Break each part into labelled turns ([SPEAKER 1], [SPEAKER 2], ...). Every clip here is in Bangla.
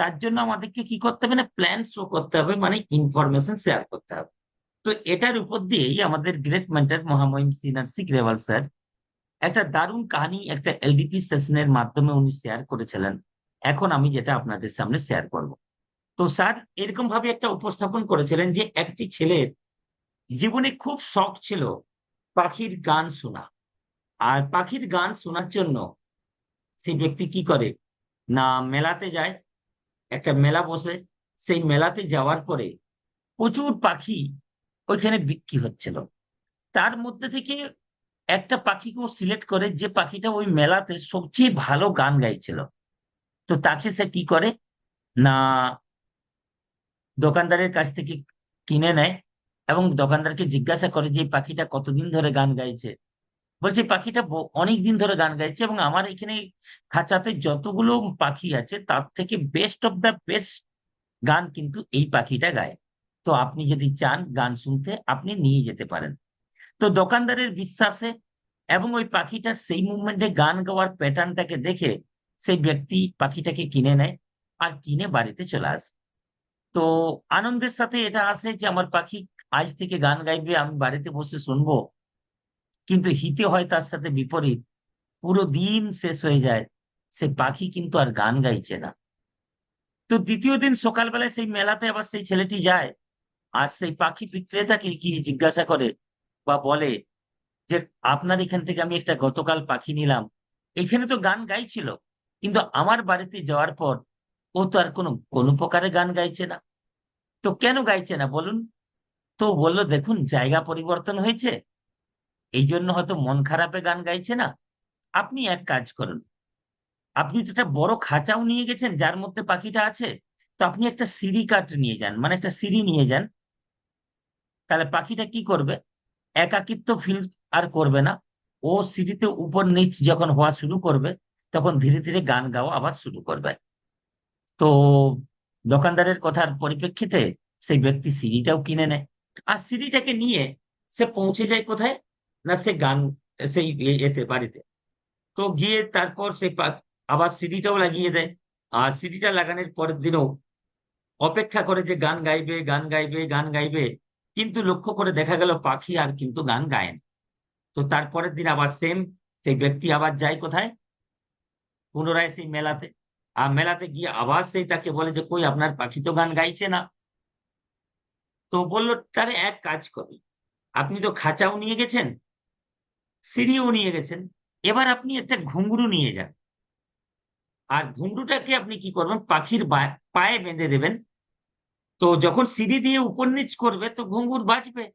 [SPEAKER 1] তার জন্য আমাদেরকে কি করতে হবে না? প্ল্যান শো করতে হবে মানে ইনফরমেশন শেয়ার করতে হবে। তো এটার উপর দিয়েই আমাদের গ্রেট মেন্টার মহামহিম সিনার সিগ্রেওয়াল স্যার একটা দারুণ কাহিনী একটা এলডিপি সেশনের মাধ্যমে উনি শেয়ার করেছিলেন। এখন আমি যেটা আপনাদের সামনে শেয়ার করব। তো স্যার এরকম ভাবে একটা উপস্থাপন করেছিলেন যে একটি ছেলের জীবনে খুব শখ ছিল পাখির গান শোনা। আর পাখির গান শোনার জন্য সেই ব্যক্তি কি করে? না মেলাতে যায় একটা মেলা বসে, সেই মেলাতে যাওয়ার পরে প্রচুর পাখি ওইখানে বিক্রি হচ্ছিল। তার মধ্যে থেকে একটা পাখিকেও সিলেক্ট করে যে পাখিটা ওই মেলাতে সবচেয়ে ভালো গান গাইছিল। তো তাকে সে কি করে? না, দোকানদারের কাছ থেকে কিনে নেয় এবং দোকানদারকে জিজ্ঞাসা করে যে পাখিটা কতদিন ধরে গান গাইছে। বলছে, পাখিটা অনেক দিন ধরে গান গাইছে এবং আমার এখানে খাঁচাতে যতগুলো পাখি আছে, তার থেকে বেস্ট অফ দ্য বেস্ট গান কিন্তু এই পাখিটা গায়। তো আপনি যদি চান গান শুনতে, আপনি নিয়ে যেতে পারেন। তো দোকানদারের বিশ্বাসে এবং ওই পাখিটার সেই মুভমেন্টে গান গাওয়ার প্যাটার্নটাকে দেখে সেই ব্যক্তি পাখিটাকে কিনে নেয় আর কিনে বাড়িতে চলে আসে। তো আনন্দের সাথে এটা আসে যে, আমার পাখি আজ থেকে গান গাইবে, আমি বাড়িতে বসে শুনব। কিন্তু হিতে হয় তার সাথে বিপরীত। পুরো দিন শেষ হয়ে যায়, সে পাখি কিন্তু আর গান গাইছে না। তো দ্বিতীয় দিন সকালবেলায় সেই মেলাতে আবার সেই ছেলেটি যায় আর সেই পাখি বিক্রেতাকে কি জিজ্ঞাসা করে বা বলে যে, আপনার এখান থেকে আমি একটা গতকাল পাখি নিলাম। এখানে তো গান গাইছিল, কিন্তু আমার বাড়িতে যাওয়ার পর ও তো আর কোনো কোনো প্রকারে গান গাইছে না। তো কেন গাইছে না বলুন? তো বলল, দেখুন, জায়গা পরিবর্তন হয়েছে এই জন্য হয়তো মন খারাপে গান গাইছে না। আপনি এক কাজ করুন। আপনি তো একটা বড় খাঁচাও নিয়ে গেছেন যার মধ্যে পাখিটা আছে। তো আপনি একটা সিঁড়ি কাঠ নিয়ে যান মানে একটা সিঁড়ি নিয়ে যান। তাহলে পাখিটা কি করবে? একাকিত্ব ফিল আর করবে না। ও সিঁড়িতে উপর নিচ যখন হওয়া শুরু করবে, তখন ধীরে ধীরে গান গাওয়া আবার শুরু করবে। তো দোকানদারের কথার পরিপ্রেক্ষিতে সেই ব্যক্তি সিঁড়িটাও কিনে নেয়। আর সিঁড়িটাকে নিয়ে সে পৌঁছে যায় কোথায়? না, সে গান, সেই এতে, বাড়িতে। তো গিয়ে তারপর সে আবার সিডিটাও লাগিয়ে দেয়। আর সিডিটা লাগানোর পরের দিনও অপেক্ষা করে যে গান গাইবে গান গাইবে গান গাইবে। কিন্তু লক্ষ্য করে দেখা গেল পাখি আর কিন্তু গান গায়েন তো তারপরের দিন আবার সেম সেই ব্যক্তি আবার যায় কোথায়? পুনরায় সেই মেলাতে। আর মেলাতে গিয়ে আবার সেই তাকে বলে যে, কই, আপনার পাখি তো গান গাইছে না। তো বলল, তারে এক কাজ করি। আপনি তো খাঁচাও নিয়ে গেছেন সিঁড়িও নিয়ে গেছেন। এবার আপনি একটা ঘুঙ্গুরু নিয়ে যান। আর ঘুঙ্গুরুটাকে আপনি কি করবেন? পাখির পায়ে বেঁধে দেবেন। তো যখন সিঁড়ি দিয়ে উপর নিচ করবে, তো ঘুঙ্গুর বাজবে।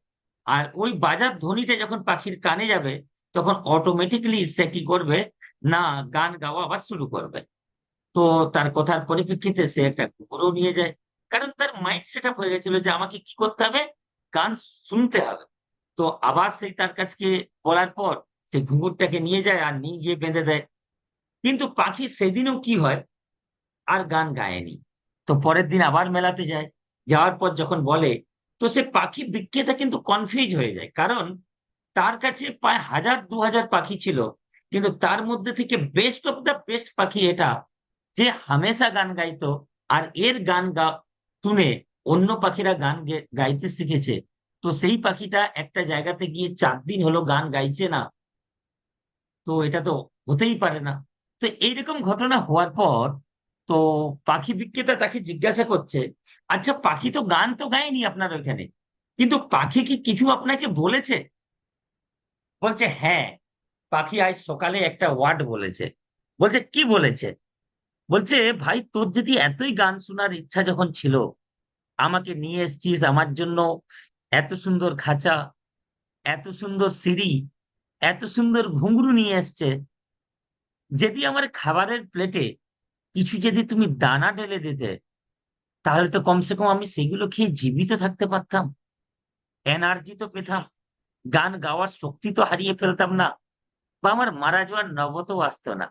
[SPEAKER 1] আর ওই বাজার ধ্বনিটা যখন পাখির কানে যাবে, তখন অটোমেটিকলি সে কি করবে? না, গান গাওয়া আবার শুরু করবে। তো তার কথার পরিপ্রেক্ষিতে সে একটা ঘুঙ্গুরও নিয়ে যায়। কারণ তার মাইন্ড সেট আপ হয়ে গেছিল যে আমাকে কি করতে হবে? গান শুনতে হবে। তো আবার সেই তার কাছকে বলার পর সেই ঘুঙুরটাকে নিয়ে যায় আর নিয়ে গিয়ে বেঁধে দেয়। কিন্তু পাখি সেদিনও কি হয়? আর গান গায়নি। তো পরের দিন আবার মেলাতে যায়। যাওয়ার পর যখন বলে, তো সে পাখি বিক্রেতা কিন্তু কনফিউজ হয়ে যায়। কারণ তার কাছে প্রায় হাজার, দু হাজার পাখি ছিল। কিন্তু তার মধ্যে থেকে বেস্ট অফ দ্য বেস্ট পাখি এটা যে হামেশা গান গাইতো। আর এর গান গা, শুনে অন্য পাখিরা গান গাইতে শিখেছে। তো সেই পাখিটা একটা জায়গাতে গিয়ে চার দিন হলো গান গাইছে না। তো এটা তো হতেই পারে না। তো এইরকম ঘটনা হওয়ার পর তো পাখি বিক্রেতা তাকে জিজ্ঞাসা করছে আচ্ছা পাখি তো গান তো গায়নি আপনার ওইখানে? কিন্তু পাখি কি কিছু আপনাকে বলেছে? বলছে হ্যাঁ পাখি আজ সকালে একটা ওয়ার্ড বলেছে। বলছে, কি বলেছে? বলছে, ভাই, তোর যদি এতই গান শোনার ইচ্ছা যখন ছিল, আমাকে নিয়ে এসছিস, আমার জন্য এত সুন্দর খাঁচা, এত সুন্দর সিঁড়ি, এত সুন্দর ঘুঙরু নিয়ে এসছে। যদি আমার খাবারের প্লেটে কিছু যদি তুমি দানা ঢেলে দিতে, তাহলে তো কমসে কম আমি সেগুলো খেয়ে জীবিত থাকতে পারতাম। এনার্জি তো পেতাম, গান গাওয়ার শক্তি তো হারিয়ে ফেলতাম না, বা আমার মারা যাওয়ার নবতও আসতো না।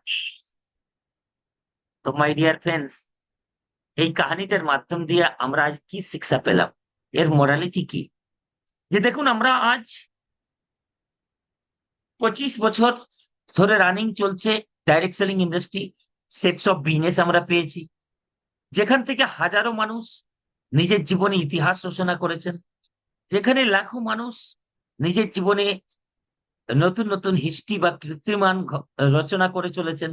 [SPEAKER 1] তো মাই ডিয়ার ফ্রেন্ডস এই কাহিনীটার মাধ্যম দিয়ে আমরা আজ কি শিক্ষা পেলাম? এর মোরালিটি কি? যে দেখুন, আমরা আজ পঁচিশ বছর ধরে রানিং চলছে direct selling industry sets of business আমরা পেয়েছি। যেখান থেকে হাজারো মানুষ নিজের জীবনে ইতিহাস রচনা করেছেন। যেখানে লাখো মানুষ নিজের জীবনে নতুন নতুন হিস্ট্রি বা কীর্তিমান রচনা করে চলেছেন।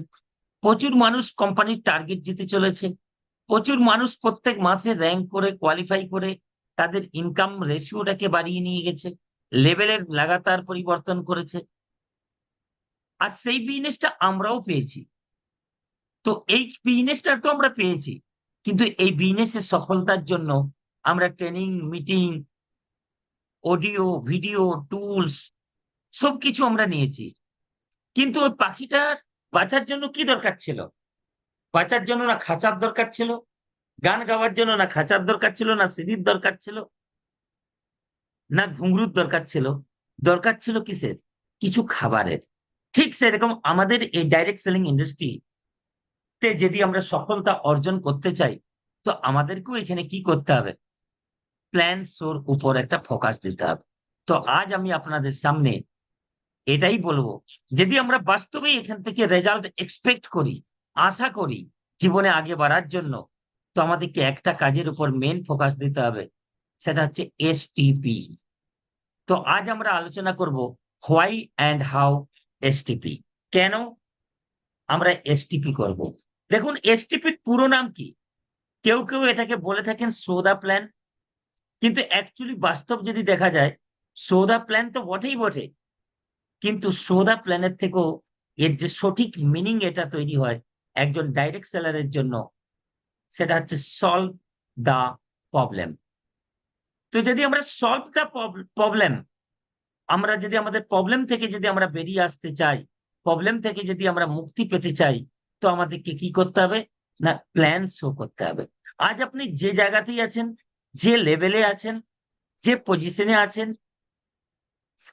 [SPEAKER 1] প্রচুর মানুষ কোম্পানির টার্গেট জিতে চলেছে। প্রচুর মানুষ প্রত্যেক মাসে র্যাঙ্ক করে কোয়ালিফাই করে তাদের ইনকাম রেশিওটাকে বাড়িয়ে নিয়ে গেছে লেভেলের লাগাতার পরিবর্তন করেছে। আর সেই বিজনেসটা আমরাও পেয়েছি। তো এই বিজনেসটা তো আমরা পেয়েছি, কিন্তু এই বিজনেসের সফলতার জন্য আমরা training meeting audio video tools সবকিছু আমরা নিয়েছি। কিন্তু ওই পাখিটার বাঁচার জন্য কি দরকার ছিল? বাঁচার জন্য না খাঁচার দরকার ছিল? গান গাওয়ার জন্য না খাঁচার দরকার ছিল, না সিঁড়ির দরকার ছিল, না ঘুঙরুর দরকার ছিল। দরকার ছিল কিসের? কিছু খাবারের। ঠিক সেরকম আমাদের এই ডাইরেক্ট সেলিং ইন্ডাস্ট্রি তে যদি আমরা সফলতা অর্জন করতে চাই, তো আমাদেরকেও এখানে কি করতে হবে? প্ল্যান শোর উপর একটা ফোকাস দিতে হবে। তো আজ আমি আপনাদের সামনে এটাই বলব, যদি আমরা বাস্তবেই এখান থেকে রেজাল্ট এক্সপেক্ট করি, আশা করি জীবনে আগে বাড়ার জন্য তো আমাদেরকে একটা কাজের উপর মেন ফোকাস দিতে হবে, সেটা হচ্ছে এসটিপি তো আজ আমরা আলোচনা করব হোয়াই অ্যান্ড হাউ এসটিপি কেন আমরা এসটিপি করব? দেখুন এসটিপির পুরো নাম কি? কেউ কেউ এটাকে বলে থাকেন সোদা প্ল্যান কিন্তু অ্যাকচুয়ালি বাস্তব যদি দেখা যায় সোদা প্ল্যান তো বটেই বটে। কিন্তু সোদা প্ল্যানের থেকেও এর যে সঠিক মিনিং এটা তৈরি হয় একজন ডাইরেক্ট সেলারের জন্য। সেটা হচ্ছে সলভ দা প্রবলেম তো যদি আমরা সলভ দা প্রবলেম আমরা যদি আমাদের প্রবলেম থেকে যদি আমরা বেরিয়ে আসতে চাই প্রবলেম থেকে যদি আমরা মুক্তি পেতে চাই, তো আমাদেরকে কি করতে হবে? না প্ল্যান শো করতে হবে। আজ আপনি যে জায়গাতেই আছেন, যে লেভেলে আছেন, যে পজিশনে আছেন,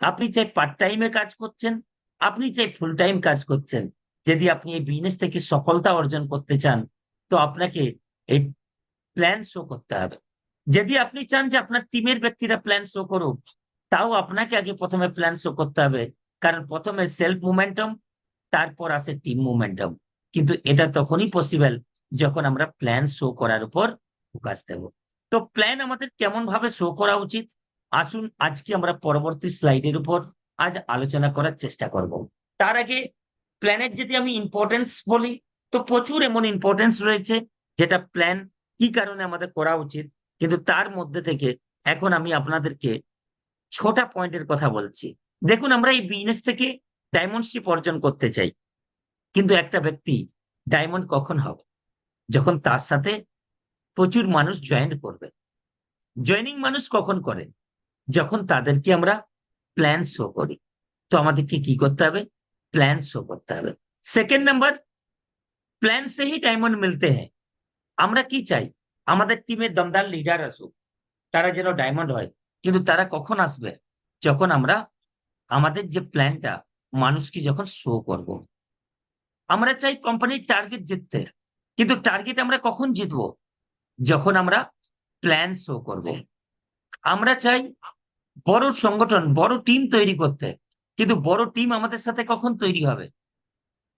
[SPEAKER 1] আপনি চাই পার্ট টাইমে কাজ করছেন, আপনি চাই ফুল টাইম কাজ করছেন, যদি আপনি এই বিজনেস থেকে সফলতা অর্জন করতে চান, তো আপনাকে এই প্ল্যান শো করতে হবে। যদি আপনি চান যে আপনার টিমের ব্যক্তিরা প্ল্যান শো করুক, তাও আপনাকে আগে প্রথমে প্ল্যান শো করতে হবে। কারণ প্রথমে সেলফ মুমেন্টাম তারপর আসে টিম মুমেন্টাম কিন্তু এটা তখনই পসিবল যখন আমরা প্ল্যান শো করার উপর ফোকাস দেব। তো প্ল্যান আমাদের কেমন ভাবে শো করা উচিত? আসুন আজকে আমরা পরবর্তী স্লাইডের উপর আজ আলোচনা করার চেষ্টা করব। তার আগে প্ল্যানের যদি আমি ইম্পর্টেন্স বলি, তো প্রচুর এমন ইম্পর্টেন্স রয়েছে। যেটা প্ল্যান কি কারণে আমাদের করা উচিত, কিন্তু তার মধ্যে থেকে এখন আমি আপনাদেরকে ছোটা পয়েন্টের কথা বলছি। দেখুন, আমরা এই বিজনেস থেকে ডায়মন্ডশিপ অর্জন করতে চাই, কিন্তু একটা ব্যক্তি ডায়মন্ড কখন হবে? যখন তার সাথে প্রচুর মানুষ জয়েন করবে। জয়েনিং মানুষ কখন করে? যখন তাদেরকে আমরা প্ল্যান শো করি। তো আমাদেরকে কি করতে হবে? প্ল্যান শো করতে হবে। সেকেন্ড নাম্বার প্ল্যান সে হি ডায়মন্ড মিলতে হ্যাঁ। আমরা কি চাই? আমাদের টিমের দমদার লিডার আসুক, তারা যেন ডায়মন্ড হয়। কিন্তু তারা কখন আসবে? যখন আমরা আমাদের যে প্ল্যানটা মানুষকে যখন শো করব। আমরা চাই কোম্পানির টার্গেট জিততে, কিন্তু টার্গেট আমরা কখন জিতবো? যখন আমরা প্ল্যান শো করব। আমরা চাই বড় সংগঠন, বড় টিম তৈরি করতে, কিন্তু বড় টিম আমাদের সাথে কখন তৈরি হবে?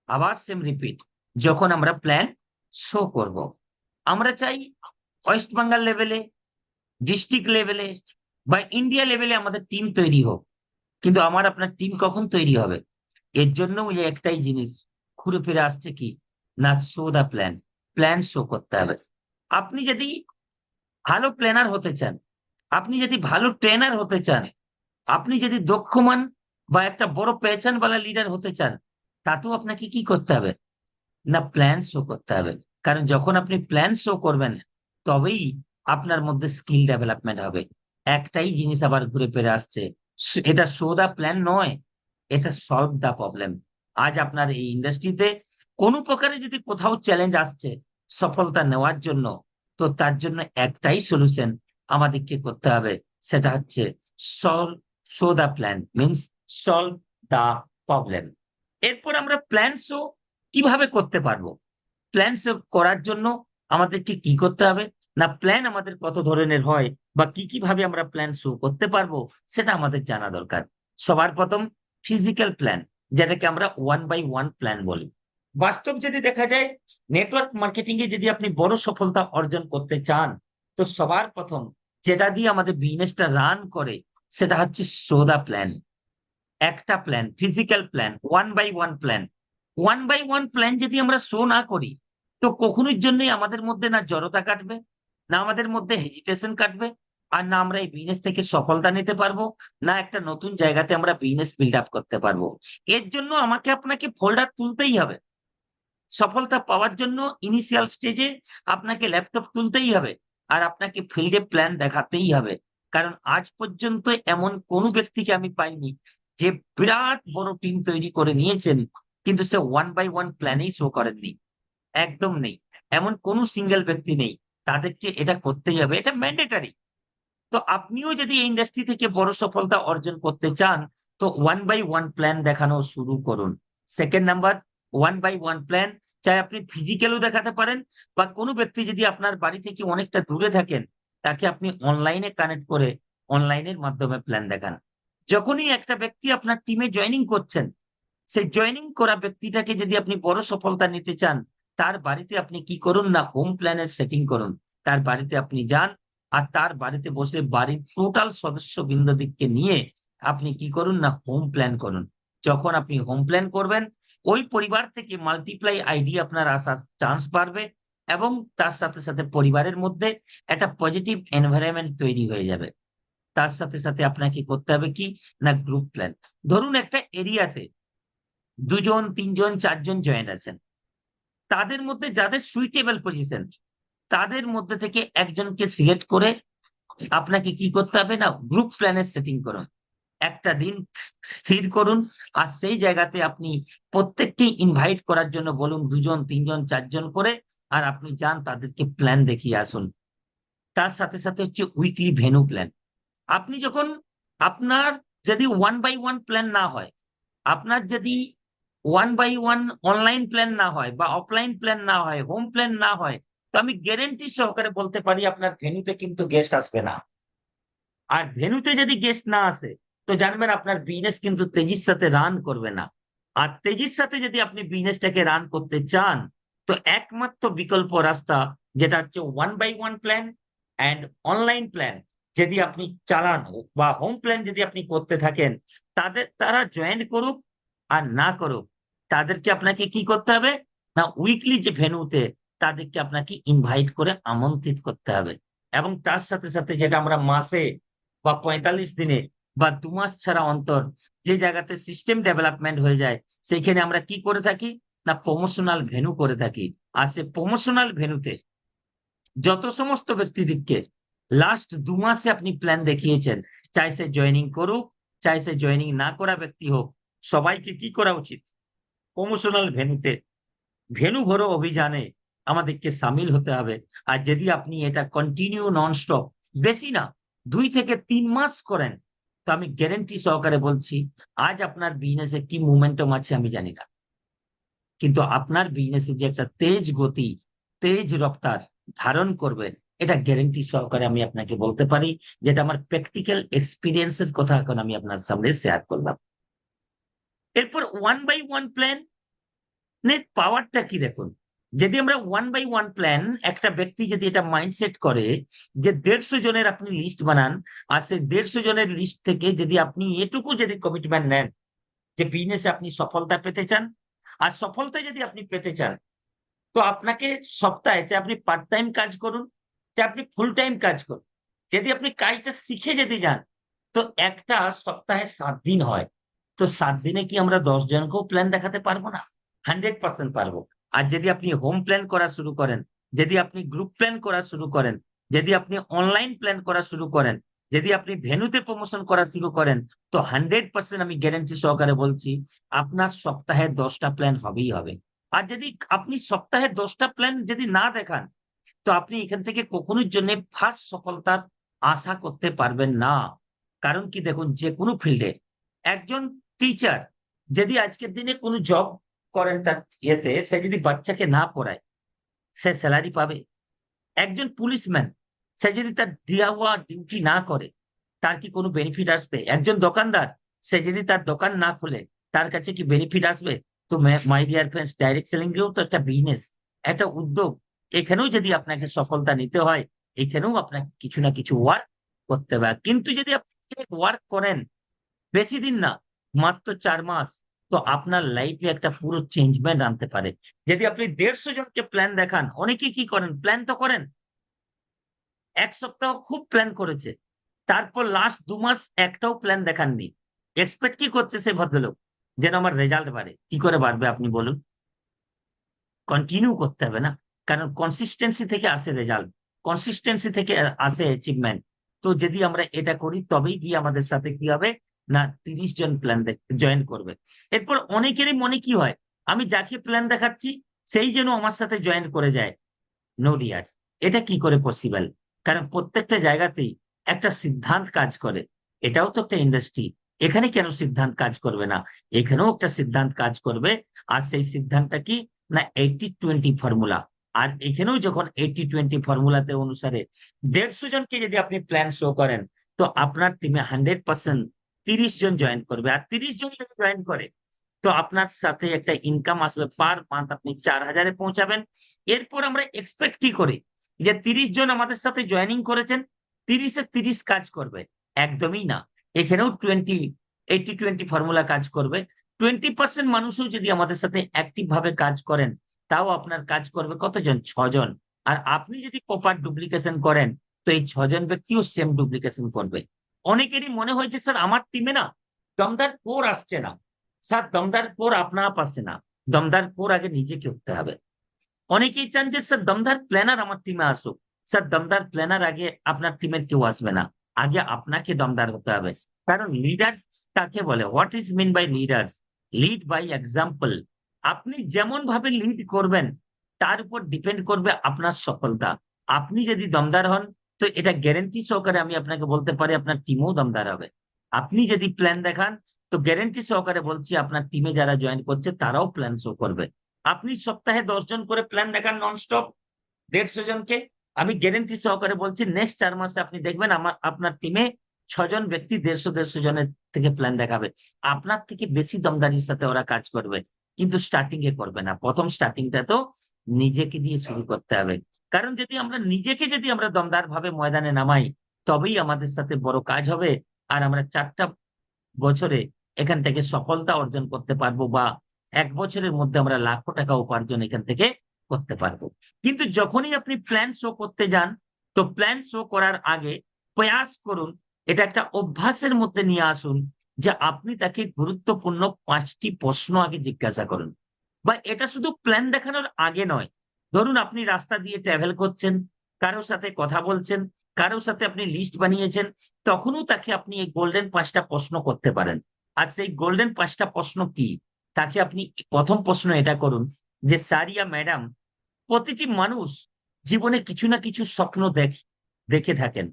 [SPEAKER 1] আবার সেম রিপিট যখন আমরা প্ল্যান শো করব। আমরা চাই ওয়েস্ট বেঙ্গল লেভেলে, ডিস্ট্রিক্ট লেভেলে বা ইন্ডিয়া লেভেলে আমাদের টিম তৈরি হোক। কিন্তু আমার আপনার টিম কখন তৈরি হবে? এর জন্য ওই একটাই জিনিস, ঘুরে ফিরে আসছে কি? না show the plan plan show করতে হবে। আপনি যদি ভালো প্ল্যানার হতে চান, আপনি যদি ভালো ট্রেনার হতে চান, আপনি যদি দক্ষমান বা একটা বড় পেহচানওয়ালা লিডার হতে চান, তাতেও আপনাকে কি করতে হবে? না প্ল্যান শো করতে হবে। কারণ যখন আপনি প্ল্যান শো করবেন, তবেই আপনার মধ্যে স্কিল ডেভেলপমেন্ট হবে। একটাই জিনিস আবার ঘুরে ফিরে আসছে, এটা শো দা প্ল্যান নয়, এটা সলভ দা প্রবলেম আজ আপনার এই ইন্ডাস্ট্রিতে কোনো প্রকারে যদি কোথাও চ্যালেঞ্জ আসছে সফলতা নেওয়ার জন্য, তো তার জন্য একটাই সলিউশন আমাদেরকে করতে হবে, সেটা হচ্ছে solve show the plan means solve the problem এরপর আমরা প্ল্যান শো কীভাবে করতে পারব? প্ল্যান করার জন্য আমাদেরকে কি করতে হবে? না প্ল্যান আমাদের কত ধরনের হয় বা কি কি ভাবে আমরা প্ল্যান শো করতে পারব সেটা আমাদের জানা দরকার। সবার প্রথম ফিজিক্যাল প্ল্যান যেটাকে আমরা ওয়ান বাই ওয়ান প্ল্যান বলি। বাস্তব যদি দেখা যায় নেটওয়ার্ক মার্কেটিং এ যদি আপনি বড় সফলতা অর্জন করতে চান, তো সবার প্রথম যেটা দিয়ে আমাদের বিজনেসটা রান করে, সেটা হচ্ছে সোদা প্ল্যান একটা plan physical plan one by one plan one by one plan যদি আমরা শো না করি, তো কখনোর জন্যই আমাদের মধ্যে না জড়তা কাটবে, না আমাদের মধ্যে হেজিটেশন কাটবে, আর না আমরা এই বিজনেস থেকে সফলতা নিতে পারব, না একটা নতুন জায়গাতে আমরা বিজনেস বিল্ড আপ করতে পারব। এর জন্য আমাকে আপনাকে ফোল্ডার তুলতেই হবে। সফলতা পাওয়ার জন্য ইনিশিয়াল স্টেজে আপনাকে ল্যাপটপ তুলতেই হবে, আর আপনাকে ফিল্ডে প্ল্যান দেখাতেই হবে। কারণ আজ পর্যন্ত এমন কোনো ব্যক্তিকে আমি পাইনি, যে বিরাট বড় টিম তৈরি করে নিয়েছেন কিন্তু সে ওয়ান বাই ওয়ান প্ল্যানেই শো করেননি। একদম নেই। এমন কোনো সিঙ্গেল ব্যক্তি নেই। তাদেরকে এটা করতেই হবে। এটা ম্যান্ডেটারি তো আপনিও যদি এই ইন্ডাস্ট্রি থেকে বড় সফলতা অর্জন করতে চান, তো ওয়ান বাই ওয়ান প্ল্যান দেখানো শুরু করুন। Second number one by one plan চাই আপনি ফিজিক্যালও দেখাতে পারেন, বা কোনো ব্যক্তি যদি আপনার বাড়ি থেকে অনেকটা দূরে থাকেন, তাকে আপনি অনলাইনে কানেক্ট করে অনলাইনের মাধ্যমে প্ল্যান দেখান। যখনই একটা ব্যক্তি আপনার টিমে জয়েনিং করছেন সেই জয়েনিং করা ব্যক্তিটাকে যদি আপনি বড় সফলতা নিতে চান, তার বাড়িতে আপনি কি করুন না হোম প্ল্যানের সেটিং করুন। তার বাড়িতে আপনি যান আর তার বাড়িতে বসে বাড়ির টোটাল সদস্য বৃন্দদিককে নিয়ে আপনি কি করুন না হোম প্ল্যান করুন। যখন আপনি হোম প্ল্যান করবেন, ওই পরিবার থেকে মাল্টিপ্লাই আইডি আপনার আসার চান্স বাড়বে এবং তার সাথে সাথে পরিবারের মধ্যে একটা পজিটিভ এনভায়রনমেন্ট তৈরি হয়ে যাবে। তার সাথে সাথে আপনাকে করতে হবে কি, না গ্রুপ প্ল্যান ধরুন একটা এরিয়াতে দুজন, তিনজন, চারজন জয়েন্ট আছেন। তাদের মধ্যে যাদের সুইটেবল পজিশন তাদের মধ্যে থেকে একজনকে সিলেক্ট করে আপনাকে কি করতে হবে না গ্রুপ প্ল্যানের সেটিং করুন। একটা দিন স্থির করুন আর সেই জায়গাতে আপনি প্রত্যেককে ইনভাইট করার জন্য বলুন দুজন, তিনজন, চারজন করে আর আপনি যান তাদেরকে প্ল্যান দেখিয়ে আসুন। তার সাথে সাথে হচ্ছে উইকলি ভেনু প্ল্যান আপনি যখন আপনার যদি ওয়ান বাই ওয়ান প্ল্যান না হয়, আপনার যদি one by one online plan না হয় বা অফলাইন প্ল্যান না হয় হোম প্ল্যান না হয়, তো আমি গ্যারেন্টি সহকারে বলতে পারি আপনার ভেনুতে কিন্তু গেস্ট আসবে না। আর ভেনুতে যদি গেস্ট না আসে, তো জানবেন আপনার বিজনেস কিন্তু তেজির সাথে রান করবে না। আর তেজির সাথে যদি আপনি বিজনেসটাকে রান করতে চান, তো একমাত্র বিকল্প রাস্তা যেটা হচ্ছে one by one plan and online plan যদি আপনি চালান বা হোম প্ল্যান যদি আপনি করতে থাকেন, তাদের, তারা জয়েন করুক আর না করুক তাদেরকে আপনাকে কি করতে হবে? না উইকলি যে ভেনুতে তাদেরকে আপনাকে ইনভাইট করে আমন্ত্রিত করতে হবে। এবং তার সাথে সাথে যেটা আমরা মাসে বা পঁয়তাল্লিশ দিনে বা দু মাস ছাড়া অন্তর যে জায়গাতে সিস্টেম ডেভেলপমেন্ট হয়ে যায় সেইখানে আমরা কি করে থাকি? না প্রমোশনাল ভেনু করে থাকি। আর সে প্রমোশনাল ভেনুতে যত সমস্ত ব্যক্তিদেরকে লাস্ট দু মাসে আপনি প্ল্যান দেখিয়েছেন, চাই সে জয়েনিং করুক, চাই সে জয়েনিং না করা ব্যক্তি হোক, সবাইকে কি করা উচিত? প্রমোশনাল ভেনুতে ভেনু ভরো অভিযানে আমাদেরকে সামিল হতে হবে। আর যদি আপনি এটা কন্টিনিউ নন স্টপ বেশি না, দুই থেকে তিন মাস করেন, তো আমি গ্যারেন্টি সহকারে বলছি, আজ আপনার বিজনেসে কি মুভমেন্টম আছে আমি জানি না। কিন্তু আপনার বিজনেসে যে একটা তেজ গতি, তেজ রপ্তার ধারণ করবে, এটা গ্যারেন্টি সহকারে আমি আপনাকে বলতে পারি, যেটা আমার প্র্যাকটিক্যাল এক্সপিরিয়েন্সের কথা এখন আমি আপনার সামনে শেয়ার করলাম। এরপর ওয়ান বাই ওয়ান প্ল্যান এর পাওয়ারটা কি দেখুন? যদি আমরা ওয়ান বাই ওয়ান প্ল্যান একটা ব্যক্তি যদি এটা মাইন্ডসেট করে যে দেড়শো জনের আপনি লিস্ট বানান, আর সেই দেড়শো জনের লিস্ট থেকে যদি আপনি এটুকু যদি কমিটমেন্ট নেন যে বিজনেসে আপনি সফলতা পেতে চান, আর সফলতা যদি আপনি পেতে চান, তো আপনাকে সপ্তাহে চাই আপনি পার্ট টাইম কাজ করুন, যে আপনি ফুল টাইম কাজ করুন, যদি আপনি কাজটা শিখে যদি যান, তো একটা সপ্তাহে সাত দিন হয়। তো সাত দিনে কি আমরা দশ জনকেও প্ল্যান দেখাতে পারব না? হান্ড্রেড পার্সেন্ট পারব। আর যদি আপনি হোম প্ল্যান করা শুরু করেন, যদি আপনি গ্রুপ প্ল্যান করা শুরু করেন, যদি আপনি অনলাইন প্ল্যান করা শুরু করেন, যদি আপনি ভেনুতে প্রমোশন করা শুরু করেন, তো হান্ড্রেড পার্সেন্ট আমি গ্যারেন্টি সহকারে বলছি, আপনার সপ্তাহে দশটা প্ল্যান হবেই হবে। আর যদি আপনি সপ্তাহে দশটা প্ল্যান যদি না দেখান, তো আপনি এখান থেকে কখনোর জন্য ফার্স্ট সফলতার আশা করতে পারবেন না। কারণ কি দেখুন, যে কোনো ফিল্ডে একজন টিচার যদি আজকের দিনে কোনো জব করেন তার ইয়েতে, সে যদি বাচ্চাকে না পড়ায়, সে স্যালারি পাবে। একজন পুলিশম্যান সে যদি তার দেওয়া ডিউটি না করে, তার কি কোনো বেনিফিট আসবে? একজন দোকানদার, সে যদি তার দোকান না খুলে, তার কাছে কি বেনিফিট আসবে? তো my dear friends direct selling তো একটা বিজনেস একটা উদ্যোগ। এখানেও যদি আপনাকে সফলতা নিতে হয়, এখানেও আপনাকে কিছু না কিছু ওয়ার্ক করতে হবে। কিন্তু যদি আপনি ওয়ার্ক করেন, বেশি দিন না মাত্র চার মাস, তো আপনার লাইফে একটা পুরো চেঞ্জমেন্ট আনতে পারে। যদি আপনি দেড়শো জনকে প্ল্যান দেখান, অনেকে কি করেন? প্ল্যান তো করেন। এক সপ্তাহ খুব প্ল্যান করেছে। তারপর লাস্ট দু মাস একটাও প্ল্যান দেখাননি। এক্সপেক্ট কি করছে সে ভদ্রলোক? যেন আমার রেজাল্ট বাড়ে। কি করে বাড়বে আপনি বলুন? কন্টিনিউ করতে হবে না। কারণ কনসিস্টেন্সি থেকে আসে রেজাল্ট কনসিস্টেন্সি থেকে আসে অ্যাচিভমেন্ট তো যদি আমরা এটা করি, তবেই গিয়ে আমাদের সাথে কি হবে? না, তিরিশ জন প্ল্যান জয়েন করবে। এরপর অনেকেরই মনে কি হয়? আমি যাকে প্ল্যান দেখাচ্ছি, সেই যেন আমার সাথে জয়েন করে যায়। নো ডিয়ার এটা কি করে পসিবল কারণ প্রত্যেকটা জায়গাতেই একটা সিদ্ধান্ত কাজ করে। এটাও তো একটা ইন্ডাস্ট্রি এখানে কেন সিদ্ধান্ত কাজ করবে না? এখানেও একটা সিদ্ধান্ত কাজ করবে। আর সেই সিদ্ধান্তটা কি? না এইটি টোয়েন্টি ফর্মুলা আর এখানেও যখন এইটি টোয়েন্টি ফর্মুলাতে অনুসারে, দেড়শো জনকে যদি আপনি প্ল্যান শো করেন, তো আপনার টিমে হান্ড্রেড পার্সেন্ট তিরিশ জন জয়েন করবে। আর তিরিশ জন যদি জয়েন করে, তো আপনার সাথে একটা ইনকাম আসবে পার মান্থ আপনি চার হাজারে পৌঁছাবেন। এরপর আমরা এক্সপেক্ট কি করি? যে তিরিশ জন আমাদের সাথে জয়েনিং করেছেন, তিরিশে তিরিশ কাজ করবে। একদমই না। এখানেও টোয়েন্টি এইটি টোয়েন্টি ফর্মুলা কাজ করবে। টোয়েন্টি পার্সেন্ট মানুষও যদি আমাদের সাথে অ্যাক্টিভ ভাবে কাজ করেন, তাও আপনার কাজ করবে কতজন? ছজন। আর আপনি যদি প্রপার ডুপ্লিকেশন করেন, তো এই ছজন ব্যক্তিও সেম ডুপ্লিকেশন করবে। অনেকেরই মনে হয় যে, স্যার, আমার টিমে না দমদার কোর আসছে না। স্যার, দমদার কোর আপনা আপ আসে না। দমদার কোর আগে নিজেকে উঠতে হবে। অনেকেই চান যে, স্যার, দমদার প্ল্যানার আমার টিমে আসুক। স্যার, দমদার প্ল্যানার আগে আপনার টিমের কেউ আসবে না। আগে আপনাকে দমদার হতে হবে। কারণ লিডার তাকে বলে? What is mean by leaders lead by example আপনি যেমন ভাবে লিড করবেন, তার উপর ডিপেন্ড করবে আপনার সফলতা। আপনি যদি দমদার হন তো এটা গ্যারেন্টি সহকারে আমি আপনাকে বলতে পারি, আপনার টিমও দমদার হবে। আপনি যদি প্ল্যান দেখান, তো গ্যারেন্টি সহকারে বলছি, আপনার টিমে যারা জয়েন করছে, তারাও প্ল্যান শো করবে। আপনি সপ্তাহে জন করে প্ল্যান দেখান ননস্টপ দেড়শো জনকে। আমি গ্যারেন্টি সহকারে বলছি নেক্সট চার মাসে আপনি দেখবেন আমার, আপনার টিমে ছজন ব্যক্তি দেড়শো দেড়শো জনের থেকে প্ল্যান দেখাবে। আপনার থেকে বেশি দমদারির সাথে ওরা কাজ করবে, কিন্তু স্টার্টিং এ করবে না। প্রথম স্টার্টিংটা তো নিজেকে দিয়ে শুরু করতে হবে। কারণ যদি আমরা নিজেকে যদি আমরা দমদার ভাবে ময়দানে নামাই, তবেই আমাদের সাথে বড় কাজ হবে। আর আমরা চারটা বছরে এখান থেকে সফলতা অর্জন করতে পারব বা এক বছরের মধ্যে আমরা লাখো টাকা উপার্জন এখান থেকে করতে পারব। কিন্তু যখনই আপনি প্ল্যান শো করতে যান, তো প্ল্যান শো করার আগে প্রয়াস করুন, এটা একটা অভ্যাসের মধ্যে নিয়ে আসুন যে আপনি তাকে গুরুত্বপূর্ণ পাঁচটি প্রশ্ন আগে জিজ্ঞাসা করুন। বা এটা শুধু প্ল্যান দেখানোর আগে নয় ধরুন আপনি রাস্তা দিয়ে ট্রাভেল করছেন, কারোর সাথে কথা বলছেন, কারোর সাথে আপনি লিস্ট বানিয়েছেন, তখনও তাকে আপনি এই গোল্ডেন পাঁচটা প্রশ্ন করতে পারেন। আর সেই গোল্ডেন পাঁচটা প্রশ্ন কি? তাকে আপনি প্রথম প্রশ্ন এটা করুন যে, সারিয়া ম্যাডাম, প্রতিটি মানুষ জীবনে কিছু না কিছু স্বপ্ন দেখ, দেখে থাকেন।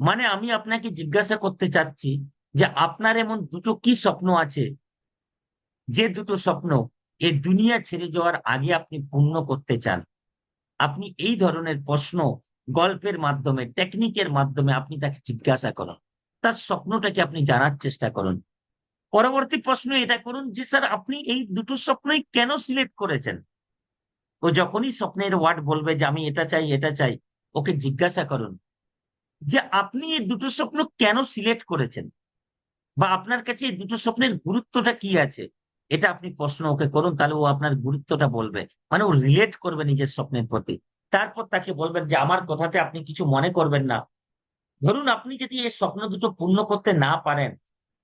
[SPEAKER 1] মানে আমি আপনাকে জিজ্ঞাসা করতে চাচ্ছি যে, আপনার এমন দুটো কি স্বপ্ন আছে? যে দুটো স্বপ্ন এই দুনিয়া ছেড়ে যাওয়ার আগে আপনি পূর্ণ করতে চান। আপনি এই ধরনের প্রশ্ন গল্পের মাধ্যমে, টেকনিকের মাধ্যমে আপনি তাকে জিজ্ঞাসা করুন। তার স্বপ্নটাকে আপনি জানার চেষ্টা করুন। পরবর্তী প্রশ্ন এটা করুন যে, স্যার, আপনি এই দুটো স্বপ্নই কেন সিলেক্ট করেছেন? ও যখনই স্বপ্নের ওয়ার্ড বলবে যে, আমি এটা চাই এটা চাই, ওকে জিজ্ঞাসা করুন যে, আপনি এই দুটো স্বপ্ন কেন সিলেক্ট করেছেন? বা, আপনার কাছে এই দুটো স্বপ্নের গুরুত্বটা কি আছে? এটা আপনি প্রশ্ন ওকে করুন, তাহলে ও আপনার গুরুত্বটা বলবে। মানে ও রিলেট করবে নিজের স্বপ্নের প্রতি। তারপর তাকে বলবেন যে, আমার কথাতে আপনি কিছু মনে করবেন না। ধরুন আপনি যদি এই স্বপ্ন দুটো পূর্ণ করতে না পারেন,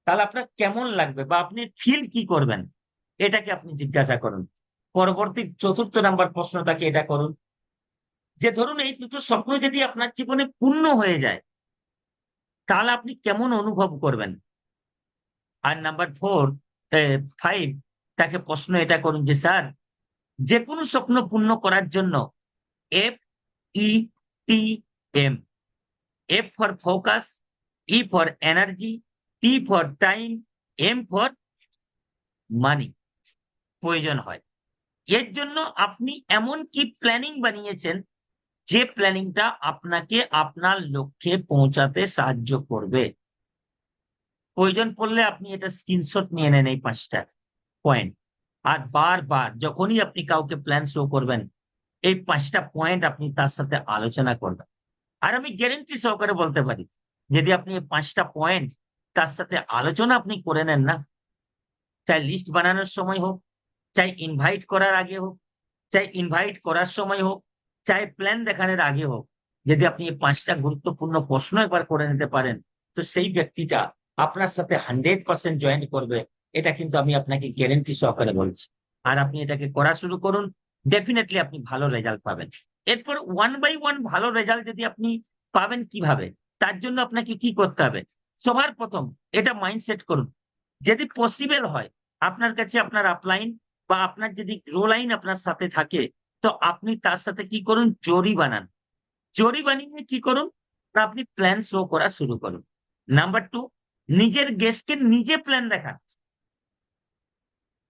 [SPEAKER 1] তাহলে আপনার কেমন লাগবে বা আপনি ফিল কি করবেন? এটাকে আপনি জিজ্ঞাসা করুন। পরবর্তী চতুর্থ নাম্বার প্রশ্নটাকে এটা করুন। যে, ধরুন এই দুটো স্বপ্ন যদি আপনার জীবনে পূর্ণ হয়ে যায়, তাহলে আপনি কেমন অনুভব করবেন? আর নাম্বার ফোর ফাইভ, তাকে প্রশ্ন এটা করুন যে, স্যার যে কোনো স্বপ্ন পূর্ণ করার জন্য F E T M F for focus E for energy T for time M for money প্রয়োজন হয়। এর জন্য আপনি এমন কি প্ল্যানিং বানিয়েছেন, যে প্ল্যানিংটা আপনাকে আপনার লক্ষ্যে পৌঁছাতে সাহায্য করবে? প্রয়োজন পড়লে আপনি এটা স্ক্রিনশট নিয়ে নেন এই পাঁচটা পয়েন্ট আর বারবার যখনই আপনি কাউকে প্ল্যান শো করবেন, এই পাঁচটা পয়েন্ট আপনি তার সাথে আলোচনা করবেন। আর আমি গ্যারেন্টি সহকারে বলতে পারি, যদি আপনি এই পাঁচটা পয়েন্ট তার সাথে আলোচনা আপনি করে নেন না, চাই লিস্ট বানানোর সময় হোক, চাই ইনভাইট করার আগে হোক, চাই ইনভাইট করার সময় হোক, চাই প্ল্যান দেখানোর আগে হোক, যদি আপনি এই পাঁচটা গুরুত্বপূর্ণ প্রশ্ন একবার করে নিতে পারেন, তো সেই ব্যক্তিটা আপনার সাথে হান্ড্রেড পার্সেন্ট জয়েন করবে, এটা কিন্তু আমি আপনাকে গ্যারেন্টি সহকারে বলছি। আর আপনি এটাকে করা শুরু করুন ডেফিনেটলি আপনি ভালো রেজাল্ট পাবেন। এরপর ওয়ান বাই ওয়ান ভালো রেজাল্ট যদি আপনি পাবেন কীভাবে, তার জন্য আপনাকে কি করতে হবে? সবার প্রথম এটা মাইন্ডসেট করুন। যদি পসিবল হয়, আপনার কাছে আপনার আপলাইন বা আপনার যদি গ্রো লাইন আপনার সাথে থাকে, তো আপনি তার সাথে কি করুন? জরি বানান। জরি বানিয়ে কি করুন? আপনি প্ল্যান শো করা শুরু করুন। নাম্বার টু নিজের গেস্টকে নিজে প্ল্যান দেখান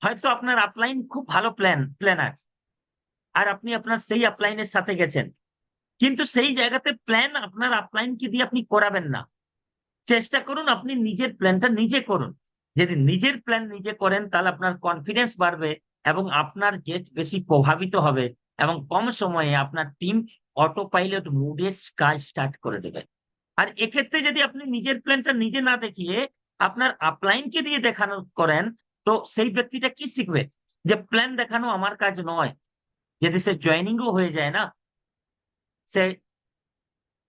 [SPEAKER 1] হয়তো আপনার আপলাইন খুব ভালো প্ল্যান প্ল্যানার আর আপনি আপনার সেই আপলাইনের সাথে গেছেন। কিন্তু সেই জায়গাতে প্ল্যান আপনার আপলাইনকে দিয়ে আপনি করাবেন না। চেষ্টা করুন আপনি নিজের প্ল্যানটা নিজে করুন। যদি নিজের প্ল্যান নিজে করেন, তাহলে আপনার কনফিডেন্স বাড়বে এবং আপনার গেস্ট বেশি প্রভাবিত হবে এবং কম সময়ে আপনার টিম অটো পাইলট মুডে কাজ স্টার্ট করে দেবে। আর এক্ষেত্রে যদি আপনি নিজের প্ল্যানটা নিজে না দেখিয়ে আপনার আপলাইনকে দিয়ে দেখানো করেন, তো সেই ব্যক্তিটা কি শিখবে? যে প্ল্যান দেখানো আমার কাজ নয়। যদি সে জয়নিংও হয়ে যায় না, সে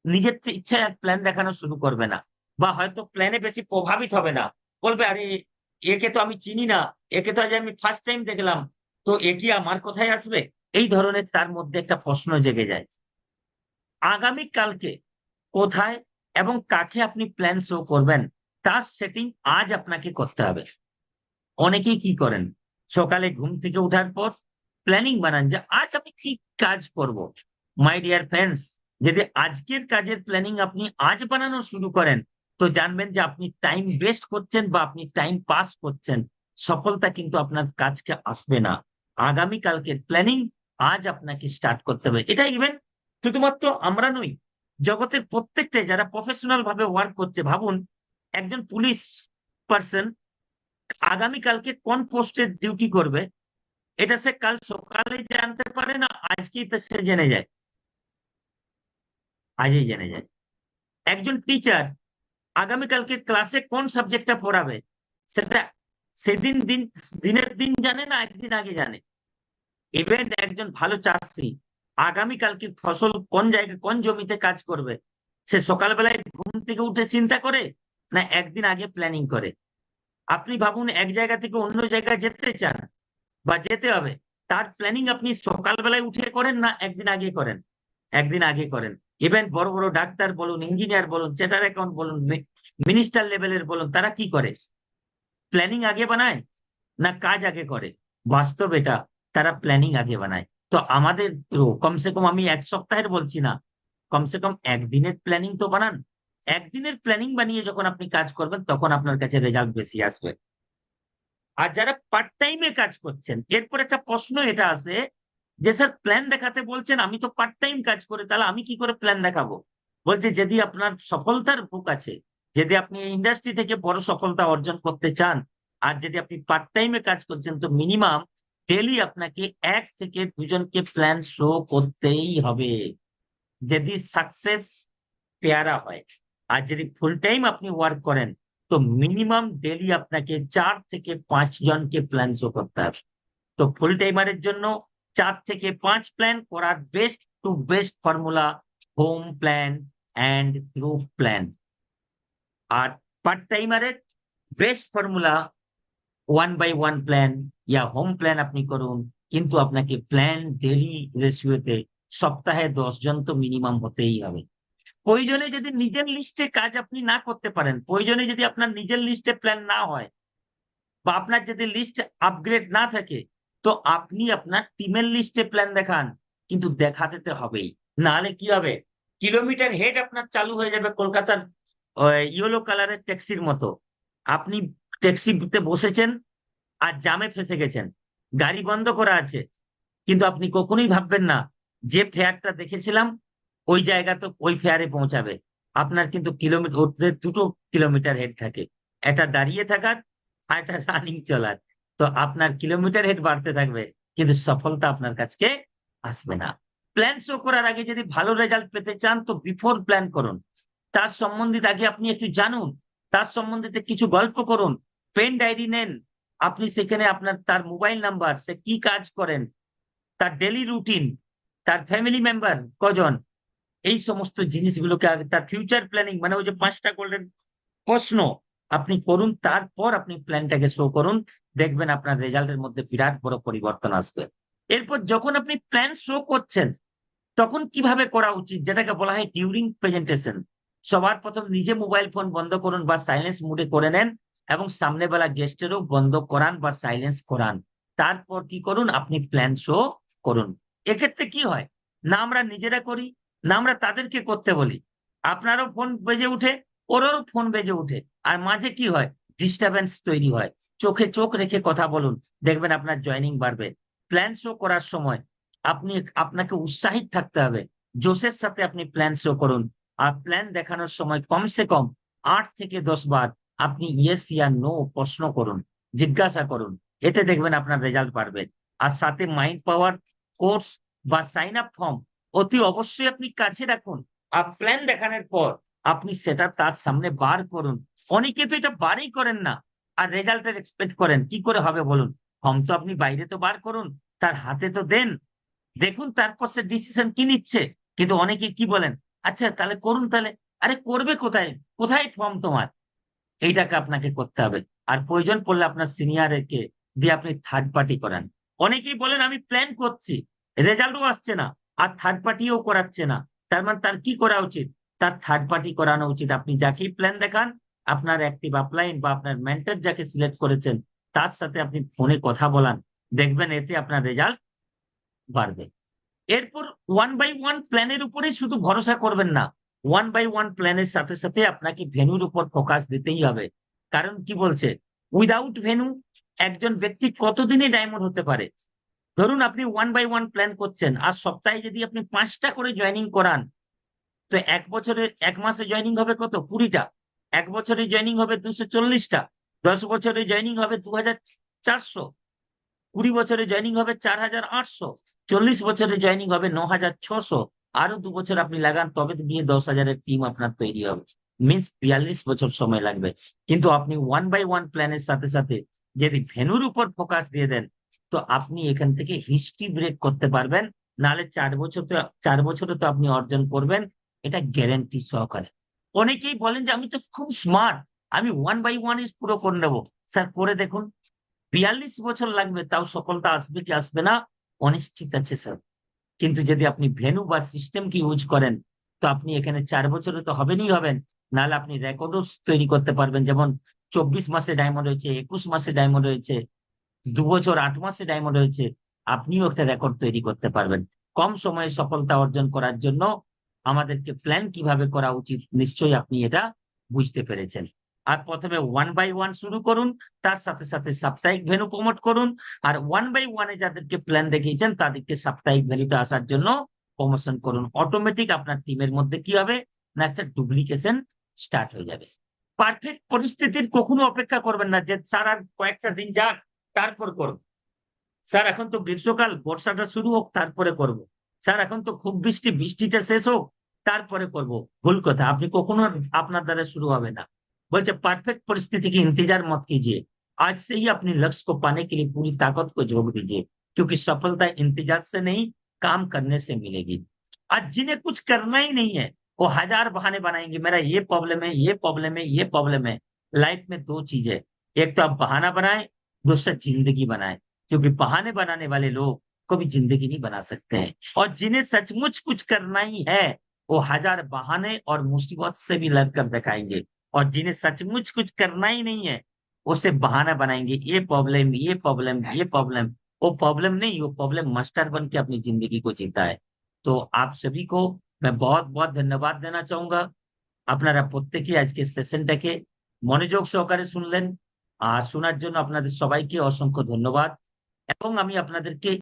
[SPEAKER 1] নিজের ইচ্ছায় প্ল্যান দেখানো শুরু করবে না। বা হয়তো প্ল্যানে বেশি প্রভাবিত হবে না। বলবে, আরে, একে তো আমি চিনি না। একে তো আজ আমি ফার্স্ট টাইম দেখলাম। তো এ কি আমার কোথায় আসবে? এই ধরনের তার মধ্যে একটা প্রশ্ন জেগে যায়। আগামী কালকে কোথায় এবং কাকে আপনি প্ল্যান শো করবেন, তার সেটিং আজ আপনাকে করতে হবে। অনেকেই কি করেন? সকালে ঘুম থেকে ওঠার পর প্ল্যানিং বানান যে, আজ আমি কি কাজ করব। মাই ডিয়ার ফ্রেন্ডস যদি আজকের কাজের প্ল্যানিং আপনি আজ বানানো শুরু করেন, তো জানবেন যে আপনি টাইম ওয়েস্ট করছেন বা আপনি টাইম পাস করছেন। সফলতা কিন্তু আপনার কাজকে আসবে না। আগামী কালকের প্ল্যানিং আজ আপনাকে স্টার্ট করতে হবে। এটা ইভেন শুধুমাত্র আমরা নই জগতের প্রত্যেকটাই যারা প্রফেশনাল ভাবে ওয়ার্ক করছে, ভাবুন, একজন পুলিশ পার্সন আগামীকালকে কোন পোস্টে ডিউটি করবে, এটা সে কাল সকালে জানতে পারে না, আজকেই তো সে জেনে যায়। আজই জেনে যায়। একজন টিচার আগামীকালকে ক্লাসে কোন সাবজেক্টটা পড়াবে, সেটা সেদিন দিন, দিনের দিন জানে না, একদিন আগে জানে। ইভেন একজন ভালো চাষি আগামীকালকে ফসল কোন জায়গায়, কোন জমিতে কাজ করবে? সে সকালবেলায় ঘুম থেকে উঠে চিন্তা করে না একদিন আগে প্ল্যানিং করে? আপনি ভাবুন এক জায়গা থেকে অন্য জায়গায় যেতে চান বা যেতে হবে, তার প্ল্যানিং আপনি সকালবেলায় উঠে করেন না একদিন আগে করেন? একদিন আগে করেন। ইভেন বড় বড় ডাক্তার বলুন ইঞ্জিনিয়ার বলুন চেটার অ্যাকাউন্ট বলুন মিনিস্টার লেভেলের বলুন, তারা কি করে? প্ল্যানিং আগে বানায় না কাজ আগে করে? বাস্তব এটা, তারা প্ল্যানিং আগে বানায়। তো আমাদের কমসে কম আমি এক সপ্তাহের বলছি না। কমসে কম একদিনের প্ল্যানিং তো বানান। একদিনের প্ল্যানিং বানিয়ে যখন আপনি কাজ করবেন, তখন আপনার কাছে রেজাল্ট বেশি আসবে। আর যারা পার্ট টাইমে কাজ করছেন, এরপর একটা প্রশ্ন এটা আছে যে, স্যার প্ল্যান দেখাতে বলছেন, আমি তো পার্ট টাইম কাজ করে, তাহলে আমি কি করে প্ল্যান দেখাবো? বলছে, যদি আপনার সফলতার বুক আছে, যদি আপনি ইন্ডাস্ট্রি থেকে বড় সফলতা অর্জন করতে চান, আর যদি আপনি পার্ট টাইমে কাজ করছেন, তো মিনিমাম ডেলি আপনাকে এক থেকে দুজনকে প্ল্যান শো করতেই হবে। যদি সাকসেস পেয়ারা হয়, আর যদি ফুল টাইম আপনি ওয়ার্ক করেন, তো মিনিমাম ডেলি আপনাকে চার থেকে পাঁচ জনকে প্ল্যান শো করতে হবে। তো ফুল টাইমারের জন্য চার থেকে পাঁচ প্ল্যান করার best to best formula home plan and group plan R part টাইমারের best formula one by one plan yeah home plan আপনি করুন, কিন্তু আপনাকে প্ল্যান ডেলি রেশিওতে সপ্তাহে দশ জন তো মিনিমাম হতেই হবে। প্রয়োজনে যদি নিজের লিস্টে কাজ আপনি না করতে পারেন, প্রয়োজনে যদি আপনার নিজের লিস্টে প্ল্যান না হয়, বা আপনার যদি লিস্ট আপগ্রেড না থাকে, তো আপনি আপনার টিমের লিস্টে প্ল্যান দেখান, কিন্তু দেখাতে তো হবেই। নাহলে কি হবে? কিলোমিটার হেড আপনার চালু হয়ে যাবে কলকাতার ইয়েলো কালারের ট্যাক্সির মতো। আপনি ট্যাক্সিতে বসেছেন আর জামে ফেসে গেছেন। গাড়ি বন্ধ করা আছে। কিন্তু আপনি কখনোই ভাববেন না, যে ফেয়ারটা দেখেছিলাম, ওই জায়গা তো ওই ফেয়ারে পৌঁছাবে। আপনার কিন্তু কিলোমিটার দুটো কিলোমিটার হেড থাকে। একটা দাঁড়িয়ে থাকার আর একটা রানিং চলার। তো আপনার কিলোমিটার হেড বাড়তে থাকবে, কিন্তু সফলতা আপনার কাছে আসবে না। প্ল্যান শো করার আগে যদি ভালো রেজাল্ট পেতে চান, তো বিফোর প্ল্যান করুন। তার সম্বন্ধিত আগে আপনি একটু জানুন। তার সম্বন্ধিত কিছু গল্প করুন। পেন ডায়েরি নেন। আপনি সেখানে আপনার, তার মোবাইল নাম্বার সে কি কাজ করেন, তার ডেলি রুটিন তার ফ্যামিলি মেম্বার কজন, এই সমস্ত জিনিসগুলোকে তার ফিউচার প্ল্যানিং মানে ওই যে পাঁচটা করলেন প্রশ্ন আপনি করুন, তারপর আপনি প্ল্যানটাকে শো করুন, দেখবেন আপনার রেজাল্টের মধ্যে বিরাট বড় পরিবর্তন আসবে। এরপর যখন আপনি প্ল্যান শো করছেন, তখন কীভাবে করা উচিত? যেটাকে বলা হয় ডিউরিং প্রেজেন্টেশন সবার প্রথম নিজে মোবাইল ফোন বন্ধ করুন বা সাইলেন্স মুডে করে নেন এবং সামনে বেলা গেস্টেরও বন্ধ করান বা সাইলেন্স করান। তারপর কি করুন? আপনি প্ল্যান শো করুন। এক্ষেত্রে কি হয়? না আমরা নিজেরা করি, না আমরা তাদেরকে করতে বলি। আপনারও ফোন বেজে উঠে ওরও ফোন বেজে উঠে আর মাঝে কি হয়? ডিস্টারবেন্স তৈরি হয়। চোখে চোখ রেখে কথা বলুন। দেখবেন আপনার জয়নিং বাড়বে। প্ল্যান শো করার সময় আপনি, আপনাকে উৎসাহিত থাকতে হবে। জোশের সাথে আপনি প্ল্যান শো করুন। আর প্ল্যান দেখানোর সময় কমসে কম আট থেকে দশ বার আপনি ইয়েস ইয়া নো প্রশ্ন করুন, জিজ্ঞাসা করুন, এতে দেখবেন আপনার রেজাল্ট বাড়বে। আর সাথে মাইন্ড পাওয়ার কোর্স বা সাইন আপ ফর্ম অতি অবশ্যই আপনি কাছে রাখুন। আর প্ল্যান দেখানোর পর আপনি সেটা তার সামনে বার করুন। অনেকে তো এটা বারই করেন না, আর রেজাল্টের এক্সপেক্ট করেন। কি করে হবে বলুন? ফর্ম তো আপনি বাইরে তো বার করুন, তার হাতে তো দেন। দেখুন তারপর সে ডিসিশন কি নিচ্ছে। কিন্তু অনেকে কি বলেন? আচ্ছা তাহলে করুন তাহলে। আরে, করবে কোথায়? কোথায় ফর্ম তোমার? এইটাকে আপনাকে করতে হবে। আর প্রয়োজন পড়লে আপনার সিনিয়রকে দিয়ে আপনি থার্ড পার্টি করান। অনেকেই বলেন, আমি প্ল্যান করছি রেজাল্টও আসছে না, আর থার্ড পার্টিও করাচ্ছে না। তার মানে তার কি করা উচিত? তার থার্ড পার্টি করানো উচিত। আপনি যাকেই প্ল্যান দেখান, আপনার অ্যাক্টিভ আপলাইন বা আপনার মেন্টর যাকে সিলেক্ট করেছেন, তার সাথে আপনি ফোনে কথা বলান। দেখবেন এতে আপনার রেজাল্ট বাড়বে। এরপর ওয়ান বাই ওয়ান প্ল্যানের উপরেই শুধু ভরসা করবেন না। ওয়ান বাই ওয়ান প্ল্যানের সাথে সাথে আপনাকে ভেনুর উপর ফোকাস দিতেই হবে। কারণ কি বলছে? উইদাউট ভেনু, একজন ব্যক্তি কতদিনে ডায়মন্ড হতে পারে? ধরুন আপনি ওয়ান বাই ওয়ান প্ল্যান করছেন, আর সপ্তাহে যদি আপনি পাঁচটা করে জয়নিং করান, তো এক বছরে, এক মাসে জয়নিং হবে কত? কুড়িটা। এক বছরে জয়নিং হবে দুশো চল্লিশটা। দশ বছরে জয়নিং হবে দু হাজার চারশো। কুড়ি বছরে জয়নিং হবে চার হাজার আটশো। চল্লিশ বছরে জয়নিং হবে ন হাজার ছশো। আরও দু বছর আপনি লাগান, তবে গিয়ে দশ হাজারের টিম আপনার তৈরি হবে। মিনস বিয়াল্লিশ বছর সময় লাগবে। কিন্তু আপনি ওয়ান বাই ওয়ান প্ল্যানের সাথে সাথে যদি ভেনুর উপর ফোকাস দিয়ে দেন, তো আপনি এখান থেকে হিস্ট্রি ব্রেক করতে পারবেন। নাহলে চার বছর তো, চার বছরে তো আপনি অর্জন করবেন। এটা গ্যারেন্টি সহকারে। অনেকেই বলেন যে, আমি তো খুব স্মার্ট আমি ওয়ান বাই ওয়ান ইস পুরো করে নেব। স্যার, করে দেখুন। বিয়াল্লিশ বছর লাগবে, তাও সফলতা আসবে কি আসবে না? অনিশ্চিত আছে, স্যার। কিন্তু যদি আপনি ভেনু বা সিস্টেমকে ইউজ করেন, তো আপনি এখানে চার বছরে তো হবেনই হবেন। নাহলে আপনি রেকর্ডও তৈরি করতে পারবেন। যেমন চব্বিশ মাসে ডায়মন্ড হয়েছে, একুশ মাসে ডায়মন্ড হয়েছে, দু বছর আট মাসে ডায়মন্ড হয়েছে, আপনিও একটা রেকর্ড তৈরি করতে পারবেন। কম সময়ে সফলতা অর্জন করার জন্য আমাদেরকে প্ল্যান কীভাবে করা উচিত, নিশ্চয়ই আপনি এটা বুঝতে পেরেছেন। আর প্রথমে ওয়ান বাই ওয়ান শুরু করুন, তার সাথে সাথে সাপ্তাহিক ভেনু প্রমোট করুন, আর ওয়ান বাই ওয়ানে যাদেরকে প্ল্যান দেখিয়েছেন, তাদেরকে সাপ্তাহিক ভ্যালুতে আসার জন্য প্রমোশন করুন। অটোমেটিক আপনার টিমের মধ্যে কি হবে? না, একটা ডুপ্লিকেশন স্টার্ট হয়ে যাবে। পারফেক্ট পরিস্থিতির কখনো অপেক্ষা করবেন না যে, স্যার, আর কয়েকটা দিন যাক, তারপর করব। স্যার, এখন তো গ্রীষ্মকাল, বর্ষাটা শুরু হোক, তারপরে করব। স্যার, এখন তো খুব বৃষ্টি, বৃষ্টিটা শেষ হোক, তারপরে করব। ভুল কথা, আপনি কখনো আপনার দ্বারা শুরু হবে না। बोलते परफेक्ट परिस्थिति की इंतज़ार मत कीजिए। आज से ही अपने लक्ष्य को पाने के लिए पूरी ताकत को झोंक दीजिए, क्योंकि सफलता इंतज़ार से नहीं, काम करने से मिलेगी। आज जिन्हें कुछ करना ही नहीं है, वो हज़ार बहाने बनाएँगे। मेरा ये प्रॉब्लम है, ये प्रॉब्लम है, ये प्रॉब्लम है। लाइफ में दो चीज़। है एक तो आप बहाना बनाए, दूसरा ज़िंदगी बनाए, क्योंकि बहाने बनाने वाले लोग कभी ज़िंदगी नहीं बना सकते हैं। और जिन्हें सचमुच कुछ करना ही है, वो हज़ार बहाने और मुसीबत से भी लड़कर दिखाएँगे। और जिन्हें सचमुच कुछ करना ही नहीं है उसे बहाना बनाएंगे ये प्रॉब्लम ये प्रॉब्लम ये प्रॉब्लम वो प्रॉब्लम नहीं वो प्रॉब्लम मास्टर बन के अपनी जिंदगी को जीता है तो आप सभी को मैं बहुत बहुत धन्यवाद देना चाहूंगा আপনারা প্রত্যেকে আজকে সেশনটাকে মনোযোগ সহকারে শুনলেন আর শোনার জন্য আপনাদের সবাইকে অসংখ্য ধন্যবাদ এবং আমি আপনাদেরকে